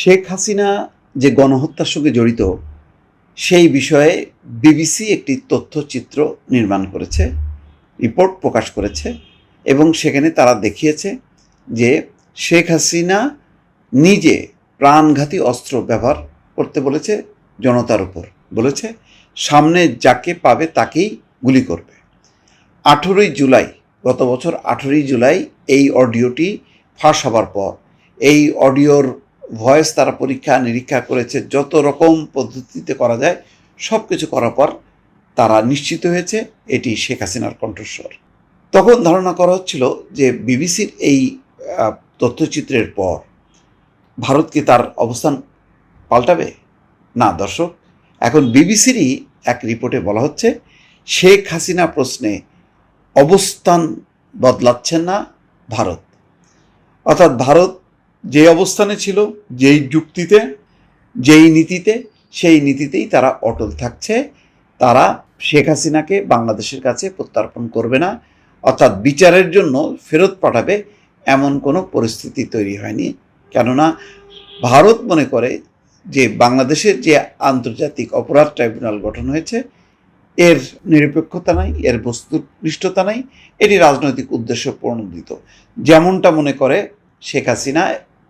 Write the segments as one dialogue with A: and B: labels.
A: শেখ হাসিনা যে গণহত্যার সঙ্গে জড়িত, সেই বিষয়ে বিবিসি একটি তথ্যচিত্র নির্মাণ করেছে, রিপোর্ট প্রকাশ করেছে, এবং সেখানে তারা দেখিয়েছে যে শেখ হাসিনা নিজে প্রাণঘাতী অস্ত্র ব্যবহার করতে বলেছে জনতার উপর। বলেছে, সামনে যাকে পাবে তাকেই গুলি করবে। আঠেরোই জুলাই, গত বছর আঠেরোই জুলাই এই অডিওটি ফাঁস হবার পর, এই অডিওর ভয়েস তারা পরীক্ষা, নিরীক্ষা করেছে, যত রকম পদ্ধতিতে করা যায় সব কিছু করার পর তারা নিশ্চিত হয়েছে এটি শেখ হাসিনার কণ্ঠস্বর। তখন ধারণা করা হচ্ছিল যে বিবিসির এই তথ্যচিত্রের পর ভারত কি তার অবস্থান পাল্টাবে? না দর্শক, এখন বিবিসিরই এক রিপোর্টে বলা হচ্ছে, শেখ হাসিনা প্রশ্নে অবস্থান বদলাচ্ছেন না ভারত। অর্থাৎ ভারত যে অবস্থানে ছিল, যেই যুক্তিতে, যেই নীতিতে, সেই নীতিতেই তারা অটল থাকছে। তারা শেখ হাসিনাকে বাংলাদেশের কাছে প্রত্যর্পণ করবে না। অর্থাৎ বিচারের জন্য ফেরত পাঠাবে এমন কোনো পরিস্থিতি তৈরি হয়নি। কেননা ভারত মনে করে যে বাংলাদেশের যে আন্তর্জাতিক অপরাধ ট্রাইব্যুনাল গঠন হয়েছে, এর নিরপেক্ষতা নাই, এর বস্তুনিষ্ঠতা নাই, এটি রাজনৈতিক উদ্দেশ্য প্রণোদিত। যেমনটা মনে করে শেখ হাসিনা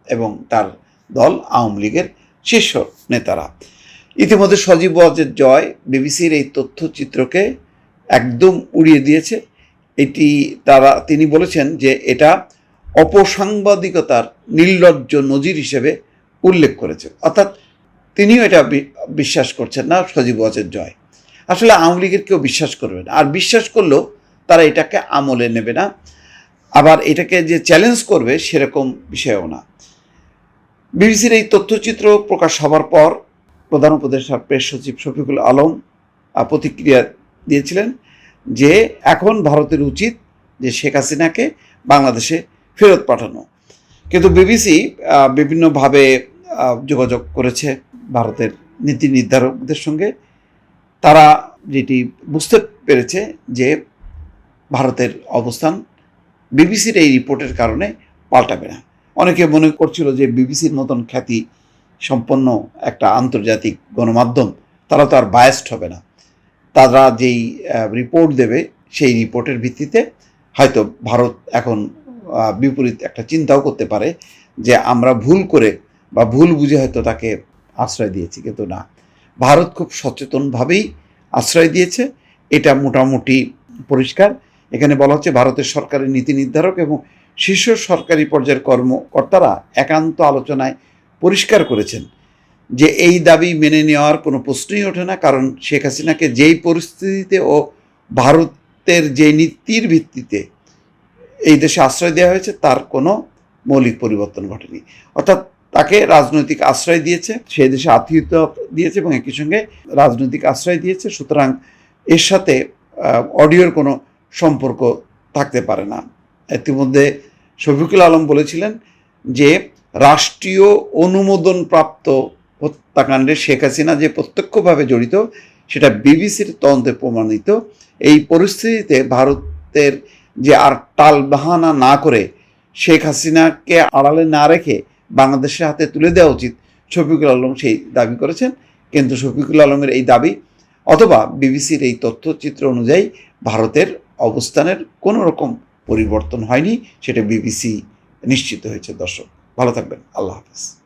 A: এবং তার দল আওয়ামী লীগের শীর্ষ নেতারা। ইতিমধ্যে সজীব ওয়াজের জয় বিবিসির এই তথ্যচিত্রকে একদম উড়িয়ে দিয়েছে। এটি তারা, তিনি বলেছেন যে এটা অপসাংবাদিকতার নির্লজ্জ নজির হিসেবে উল্লেখ করেছে। অর্থাৎ তিনিও এটা বিশ্বাস করছেন না সজীব ওয়াজের জয়। আসলে আওয়ামী লীগের কেউ বিশ্বাস করবে না। আর বিশ্বাস করলেও তারা এটাকে আমলে নেবে না। আবার এটাকে যে চ্যালেঞ্জ করবে সেরকম বিষয়ও না। বিবিসির এই তথ্যচিত্র প্রকাশ হবার পর প্রধান উপদেষ্টা প্রেস সচিব শফিকুল আলম প্রতিক্রিয়া দিয়েছিলেন যে এখন ভারতের উচিত যে শেখ হাসিনাকে বাংলাদেশে ফেরত পাঠানো। কিন্তু বিবিসি বিভিন্নভাবে যোগাযোগ করেছে ভারতের নীতি নির্ধারকদের সঙ্গে। তারা যেটি বুঝতে পেরেছে যে ভারতের অবস্থান বিবিসির এই রিপোর্টের কারণে পাল্টাবে না। অনেকে মনে করছিল যে বিবিসির মতন খ্যাতি সম্পন্ন একটা আন্তর্জাতিক গণমাধ্যম, তারা তো আর বায়াস্ট হবে না। তারা যেই রিপোর্ট দেবে, সেই রিপোর্টের ভিত্তিতে হয়তো ভারত এখন বিপরীত একটা চিন্তাও করতে পারে যে আমরা ভুল করে বা ভুল বুঝে হয়তো তাকে আশ্রয় দিয়েছি, কিন্তু না। ভারত খুব সচেতনভাবেই আশ্রয় দিয়েছে, এটা মোটামুটি পরিষ্কার। এখানে বলা হচ্ছে ভারতের সরকারের নীতি নির্ধারক এবং শীর্ষ সরকারি পর্যায়ের কর্মকর্তারা একান্ত আলোচনায় পরিষ্কার করেছেন যে এই দাবি মেনে নেওয়ার কোনো প্রশ্নই ওঠে না, কারণ শেখ হাসিনাকে যেই পরিস্থিতিতে ও ভারতের যে নীতির ভিত্তিতে এই দেশে আশ্রয় দেওয়া হয়েছে, তার কোনো মৌলিক পরিবর্তন ঘটেনি। অর্থাৎ তাকে রাজনৈতিক আশ্রয় দিয়েছে সেই দেশে আত্মীয়তা দিয়েছে এবং একই সঙ্গে রাজনৈতিক আশ্রয় দিয়েছে, সুতরাং এর সাথে অডিওর কোনো সম্পর্ক থাকতে পারে না। ইতিমধ্যে শফিকুল আলম বলেছিলেন যে রাষ্ট্রীয় অনুমোদনপ্রাপ্ত হত্যাকাণ্ডে শেখ হাসিনা যে প্রত্যক্ষভাবে জড়িত, সেটা বিবিসির তদন্তে প্রমাণিত। এই পরিস্থিতিতে ভারতের যে আর টাল বাহানা না করে শেখ হাসিনাকে আড়ালে না রেখে বাংলাদেশের হাতে তুলে দেওয়া উচিত শফিকুল আলম সেই দাবি করেছেন। কিন্তু শফিকুল আলমের এই দাবি অথবা বিবিসির এই তথ্যচিত্র অনুযায়ী ভারতের অবস্থানের কোনো রকম পরিবর্তন হয়নি সেটা বিবিসি নিশ্চিত হয়েছে দর্শক। ভালো থাকবেন আল্লাহ হাফেজ।